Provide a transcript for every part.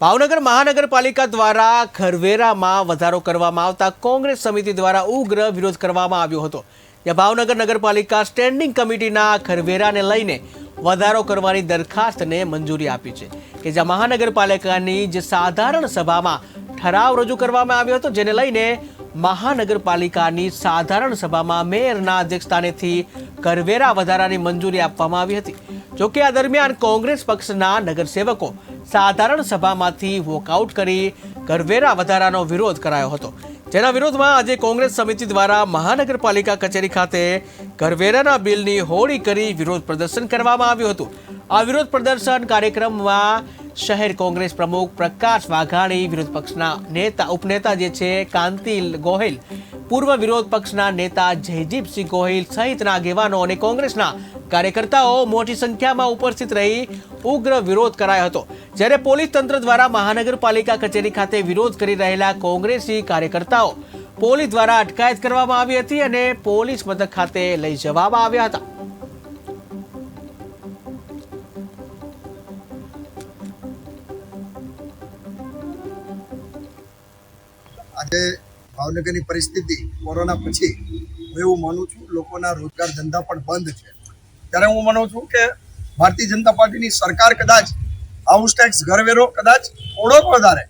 ભાવનગર મહાનગરપાલિકા દ્વારા ખરવેરામાં વધારો કરવામાં આવતા કોંગ્રેસ સમિતિ દ્વારા ઉગ્ર વિરોધ કરવામાં આવ્યો હતો. જ્યાં ભાવનગર નગરપાલિકા સ્ટેન્ડિંગ કમિટીના ખરવેરાને લઈને વધારો કરવાની દરખાસ્તને મંજૂરી આપી છે કે જ્યાં મહાનગરપાલિકાની જે સાધારણ સભામાં ઠરાવ રજૂ કરવામાં આવ્યો હતો, જેને લઈને મહાનગરપાલિકાની સાધારણ સભામાં મેયરના અધ્યક્ષસ્થાનેથી કરવેરા વધારાની મંજૂરી આપવામાં આવી હતી. જોકે આ દરમિયાન કોંગ્રેસ પક્ષના નગરસેવકો સાધારણ સભામાંથી વોકઆઉટ કરી કરવેરા વધારાનો વિરોધ કરાયો હતો. જેના વિરોધમાં આજે કોંગ્રેસ સમિતિ દ્વારા મહાનગરપાલિકા કચેરી ખાતે કરવેરાના બિલની હોળી કરી વિરોધ પ્રદર્શન કરવામાં આવ્યું હતું. આ વિરોધ પ્રદર્શન કાર્યક્રમમાં શહેર કોંગ્રેસ પ્રમુખ પ્રકાશ વાઘાણી વિરોધ પક્ષના નેતા, ઉપનેતા જે છે કાંતિલ ગોહિલ, પૂર્વ વિરોધ પક્ષના નેતા જયજીપસિંહ ગોહિલ સહિતના આગેવાનો અને કોંગ્રેસના કાર્યકર્તાઓ મોટી સંખ્યામાં ઉપસ્થિત રહી ઉગ્ર વિરોધ કરાયો હતો. જ્યારે પોલીસ તંત્ર દ્વારા મહાનગરપાલિકા કચેરી ખાતે વિરોધ કરી રહેલા કોંગ્રેસી કાર્યકર્તાઓ પોલીસ દ્વારા અટકાયત કરવામાં આવી હતી અને પોલીસ મથક ખાતે લઈ જવામાં આવ્યા હતા. આજે ભાવનગરની પરિસ્થિતિ કોરોના પછી હું એવું માનું છું, લોકોના રોજગાર ધંધા પણ બંધ છે. ત્યારે હું માનું છું કે ભારતીય જનતા પાર્ટીની સરકાર કદાચ હાઉસ ટેક્સ ઘરવેરો કદાચ થોડોક વધારે,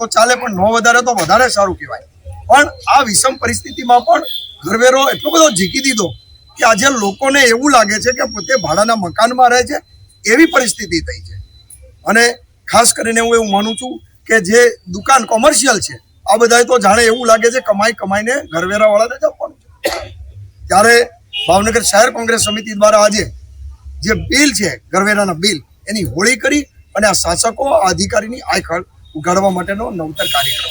તો ચાલે પણ ન વધારે તો વધારે સારું કહેવાય. પણ આ વિષમ પરિસ્થિતિમાં પણ ઘરવેરો એટલો બધો ઝીકી દીધો કે આજે લોકોને એવું લાગે છે કે પોતે ભાડાના મકાનમાં રહે છે, એવી પરિસ્થિતિ થઈ છે. અને ખાસ કરીને હું એવું માનું છું કે જે દુકાન કોમર્શિયલ છે આ બધાએ તો જાણે એવું લાગે છે કમાઈ કમાઈને ઘરવેરાવાળાને જ આપવાનું ત્યારે ભાવનગર શહેર કોંગ્રેસ સમિતિ દ્વારા આજે જે બિલ છે, ઘરવેરાના બિલ, એની હોળી કરી અને આ શાસકો અધિકારીની આયખળ ઉગાડવા માટેનો નવતર કાર્યક્રમ